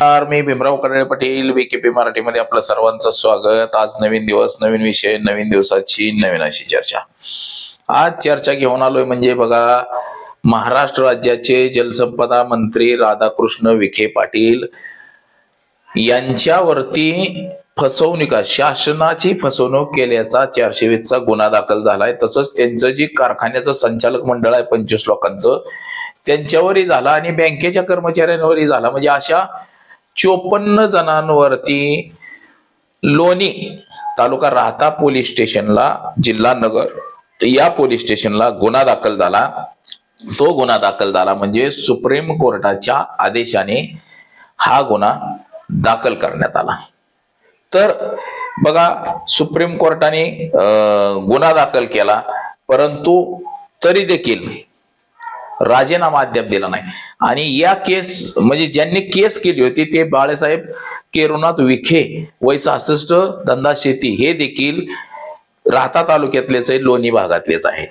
मी Bhimrao Karnale Patil BKP मराठीमध्ये आपलं सर्वांचं स्वागत. आज नवीन दिवस नवीन विषय नवीन दिवसाची नवीन अशी चर्चा. आज चर्चा घेऊन आलोय म्हणजे बघा महाराष्ट्र राज्याचे जलसंपदा मंत्री राधाकृष्ण विखे पाटील यांच्यावरती फसवणुका शासनाची फसवणूक केल्याचा चारशे वीसचा गुन्हा दाखल झालाय. तसंच त्यांचं जी कारखान्याचं संचालक मंडळ आहे पंचवीस लोकांचं त्यांच्यावरही झाला आणि बँकेच्या कर्मचाऱ्यांवरही झाला. म्हणजे अशा चोपन्न जणांवरती लोणी तालुका राहता पोलीस स्टेशनला जिल्हा नगर. या पोलीस स्टेशनला गुन्हा दाखल झाला. तो गुन्हा दाखल झाला म्हणजे सुप्रीम कोर्टाच्या आदेशाने हा गुन्हा दाखल करण्यात आला. तर बघा सुप्रीम कोर्टाने गुन्हा दाखल केला परंतु तरी देखील राजीनामा अद्याप दिला नाही. आणि या केस म्हणजे ज्यांनी केस केली होती ते बाळासाहेब केरुनाथ विखे वय सहासष्ट धंदा शेती हे देखील राहता तालुक्यातलेच आहे लोणी भागातलेच आहेत.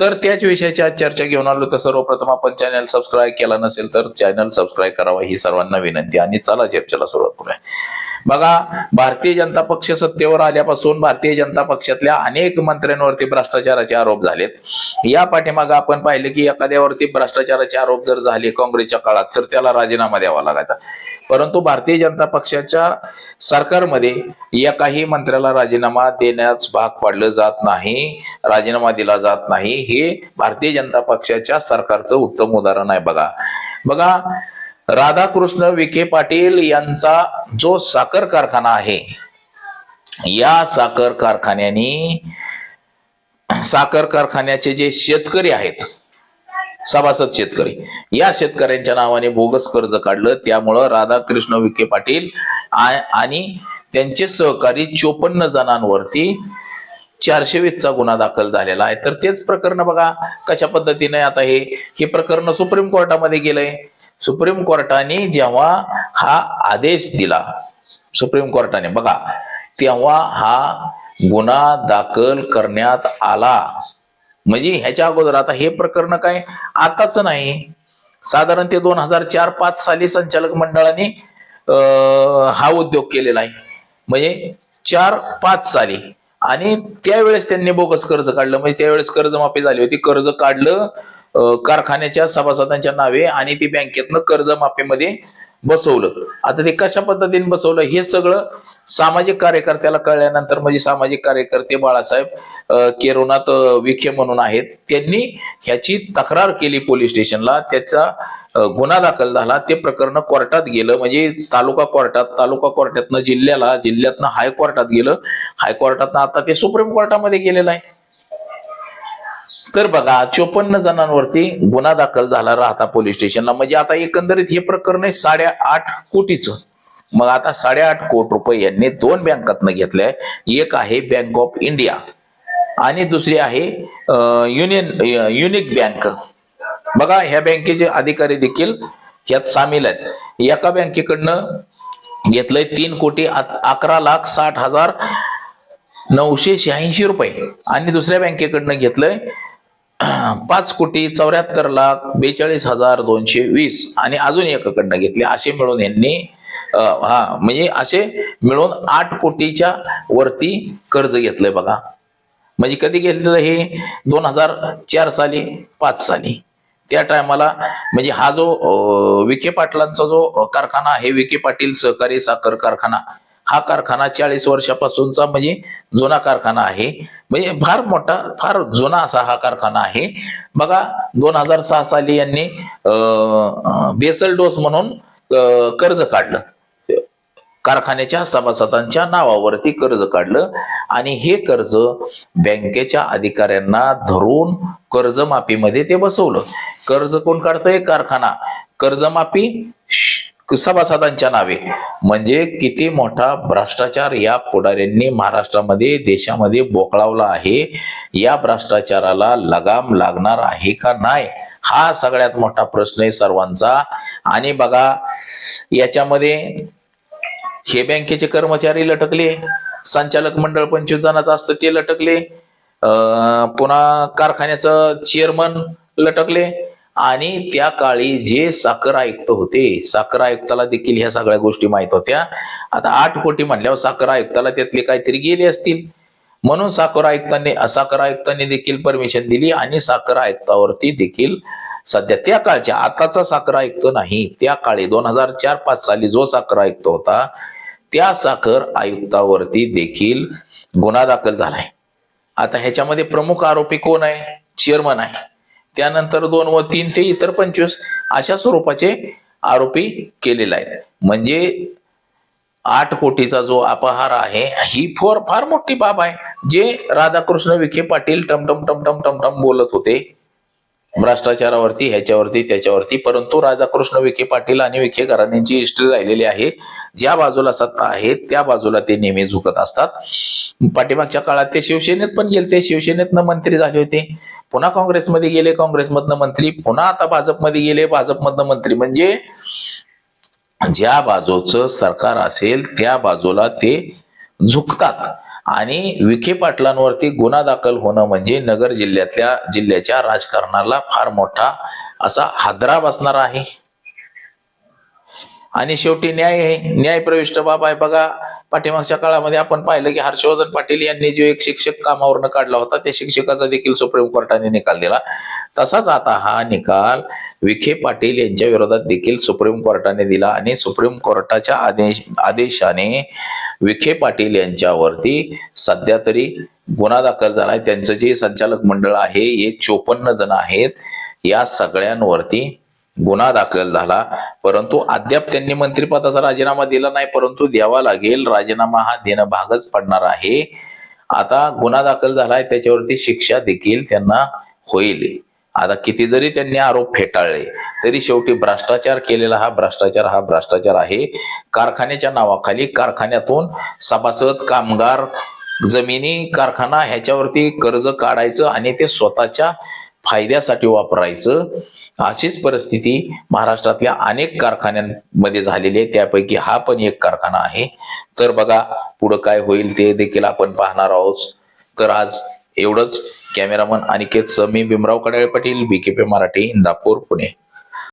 तर त्याच विषयाची आज चर्चा घेऊन आलो. तर सर्वप्रथम आपण चॅनल सबस्क्राईब केला नसेल तर चॅनल सबस्क्राईब करावा ही सर्वांना विनंती. आणि चला चर्चेला सुरुवात करूया. बघा भारतीय जनता पक्ष सत्तेवर आल्यापासून भारतीय जनता पक्षातल्या अनेक मंत्र्यांवरती भ्रष्टाचाराचे आरोप झालेत. या पाठीमागे आपण पाहिलं की एखाद्यावरती भ्रष्टाचाराचे आरोप जर झाले काँग्रेसच्या काळात तर त्याला राजीनामा द्यावा लागायचा. परंतु भारतीय जनता पक्षाच्या सरकारमध्ये एकाही मंत्र्याला राजीनामा देण्यास भाग पाडलं जात नाही राजीनामा दिला जात नाही. हे भारतीय जनता पक्षाच्या सरकारचं उत्तम उदाहरण आहे बघा. बघा राधाकृष्ण विखे पाटील यांचा जो साखर कारखाना आहे या साखर कारखान्यानी साखर कारखान्याचे जे शेतकरी आहेत सभासद शेतकरी या शेतकऱ्यांच्या नावाने बोगस कर्ज काढलं. त्यामुळं राधाकृष्ण विखे पाटील आणि त्यांचे सहकारी चोपन्न जणांवरती चारशे वीसचा गुन्हा दाखल झालेला आहे. तर तेच प्रकरण बघा कशा पद्धतीने आता हे हे प्रकरण सुप्रीम कोर्टामध्ये गेलंय. सुप्रीम कोर्टाने जेव्हा हा आदेश दिला सुप्रीम कोर्टाने बघा तेव्हा हा गुन्हा दाखल करण्यात आला. म्हणजे ह्याच्या अगोदर आता हे प्रकरण काय? आताच नाही. साधारण ते दोन हजार चार पाच साली संचालक मंडळाने हा उद्योग केलेला आहे. म्हणजे चार पाच साली. आणि त्यावेळेस त्यांनी बोगस कर्ज काढलं. म्हणजे त्यावेळेस कर्जमाफी झाली होती. कर्ज काढलं कारखान्याच्या सभासदांच्या नावे आणि ती बँकेतनं कर्जमाफीमध्ये बसवलं. आता ते कशा पद्धतीने बसवलं हे सगळं सामाजिक कार्यकर्त्याला कळल्यानंतर म्हणजे सामाजिक कार्यकर्ते बाळासाहेब केरोनात केरोनाथ विखे म्हणून आहेत त्यांनी ह्याची तक्रार केली पोलीस स्टेशनला. त्याचा गुन्हा दाखल झाला. ते प्रकरण कोर्टात गेलं. म्हणजे तालुका कोर्टात तालुका कोर्टातनं जिल्ह्याला जिल्ह्यातनं हायकोर्टात गेलं. हायकोर्टातनं आता ते सुप्रीम कोर्टामध्ये गेलेलं आहे. तर बघा चोपन्न जणांवरती गुन्हा दाखल झाला राहता पोलीस स्टेशनला. म्हणजे आता एकंदरीत हे प्रकरण आहे साडेआठ कोटीचं. मग आता साडेआठ कोटी रुपये यांनी दोन बँकातनं घेतलंय. एक आहे बँक ऑफ इंडिया आणि दुसरी आहे युनियन युनिक बँक बघा ह्या बँकेचे अधिकारी देखील ह्यात सामील आहेत. एका बँकेकडनं घेतलंय तीन कोटी अकरा लाख साठ हजार नऊशे शहाऐंशी रुपये. आणि दुसऱ्या बँकेकडनं घेतलंय पाच कोटी चौऱ्याहत्तर लाख बेचाळीस हजार दोनशे वीस आणि अजून एकाकडनं घेतले. असे मिळून यांनी हा म्हणजे असे मिळून आठ कोटीच्या वरती कर्ज घेतलंय बघा. म्हणजे कधी घेतलेलं हे? दोन हजार चार साली पाच साली. त्या टायमाला म्हणजे हा जो विखे पाटलांचा जो कारखाना आहे विखे पाटील सहकारी साखर कारखाना हा कारखाना चाळीस वर्षापासूनचा म्हणजे जुना कारखाना आहे. म्हणजे फार मोठा फार जुना असा हा कारखाना आहे. बघा दोन हजार सहा साली यांनी बेसल डोस म्हणून कर्ज काढलं. कारखान्याच्या सभासदांच्या नावावरती कर्ज काढलं आणि हे कर्ज बँकेच्या अधिकाऱ्यांना धरून कर्जमाफीमध्ये ते बसवलं. कर्ज कोण काढतंय? कारखाना. कर्जमाफी सभासदांच्या नावे. म्हणजे किती मोठा भ्रष्टाचार या पुढाऱ्यांनी महाराष्ट्रामध्ये देशामध्ये बोकळावला आहे? या भ्रष्टाचाराला लगाम लागणार आहे का नाही? हा सगळ्यात मोठा प्रश्न आहे सर्वांचा. आणि बघा याच्यामध्ये हे बँकेचे कर्मचारी लटकले. संचालक मंडळ पंचवीस जणांचं असतं ते लटकले. अं, पुन्हा कारखान्याचं चेअरमन लटकले. आणि त्या काळी जे साखर आयुक्त होते साखर आयुक्ताला देखील ह्या सगळ्या गोष्टी माहीत होत्या. आता आठ कोटी म्हणल्यावर साखर आयुक्ताला त्यातले काहीतरी गेले असतील. म्हणून साखर आयुक्तांनी साखर आयुक्तांनी देखील परमिशन दिली आणि साखर आयुक्तावरती देखील सध्या त्या काळच्या आताचा साखर आयुक्त नाही त्या काळी दोन हजार चार पाच साली जो साखर आयुक्त होता त्या साखर आयुक्तावरती देखील गुन्हा दाखल झालाय. आता ह्याच्यामध्ये प्रमुख आरोपी कोण आहे? चेअरमन आहे. त्यानंतर दोन व तीन ते इतर पंचवीस अशा स्वरूपाचे आरोपी केलेले आहेत. म्हणजे आठ कोटीचा जो अपहार आहे ही फोर फार मोठी बाब आहे. जे राधाकृष्ण विखे पाटील टमटम टमटम टमटम बोलत होते भ्रष्टाचारावरती ह्याच्यावरती त्याच्यावरती. परंतु राधाकृष्ण विखे पाटील आणि विखे घराण्यांची हिस्ट्री राहिलेली आहे. ज्या बाजूला सत्ता आहे त्या बाजूला ते नेहमी झुकत असतात. पाठीमागच्या काळात ते शिवसेनेत पण गेले ते शिवसेनेतनं मंत्री झाले होते. पुन्हा काँग्रेसमध्ये गेले. काँग्रेसमधनं मंत्री. पुन्हा आता भाजपमध्ये गेले. भाजपमधनं मंत्री. म्हणजे ज्या बाजूचं सरकार असेल त्या बाजूला ते झुकतात. आणि विखे पाटलांवरती गुन्हा दाखल होणं म्हणजे नगर जिल्ह्यातल्या जिल्ह्याच्या राजकारणाला फार मोठा असा हादरा बसणारा आहे. आणि शेवटी न्याय आहे. न्यायप्रविष्ट बाब आहे. बघा पाठीमागच्या काळामध्ये आपण पाहिलं की हर्षवर्धन पाटील यांनी जो एक शिक्षक कामावरनं काढला होता त्या शिक्षकाचा देखील सुप्रीम कोर्टाने निकाल दिला. तसाच आता हा निकाल विखे पाटील यांच्या विरोधात देखील सुप्रीम कोर्टाने दिला आणि सुप्रीम कोर्टाच्या आदेश आदेशाने विखे पाटील यांच्यावरती सध्या तरी गुन्हा दाखल झाला आहे. त्यांचं जे संचालक मंडळ आहे हे चोपन्न जण आहेत. या सगळ्यांवरती गुन्हा दाखल झाला. परंतु अद्याप त्यांनी मंत्रिपदाचा राजीनामा दिला नाही परंतु द्यावा लागेल. राजीनामा हा देणं भागच पडणार आहे. आता गुन्हा दाखल झालाय त्याच्यावरती शिक्षा देखील त्यांना होईल. आता किती जरी त्यांनी आरोप फेटाळले तरी शेवटी भ्रष्टाचार केलेला हा भ्रष्टाचार हा भ्रष्टाचार आहे. कारखान्याच्या नावाखाली कारखान्यातून सभासद कामगार जमिनी कारखाना ह्याच्यावरती कर्ज काढायचं आणि ते स्वतःच्या फायद्यासाठी वापरायचं. अशीच परिस्थिती महाराष्ट्रातल्या अनेक कारखान्यांमध्ये झालेली आहे. त्यापैकी हा पण एक कारखाना आहे. तर बघा पुढं काय होईल ते देखील आपण पाहणार आहोत. तर आज एवढंच. Cameraman Aniket Sami Bhimrao Kadale Patil BKP Marathi Indapur Pune.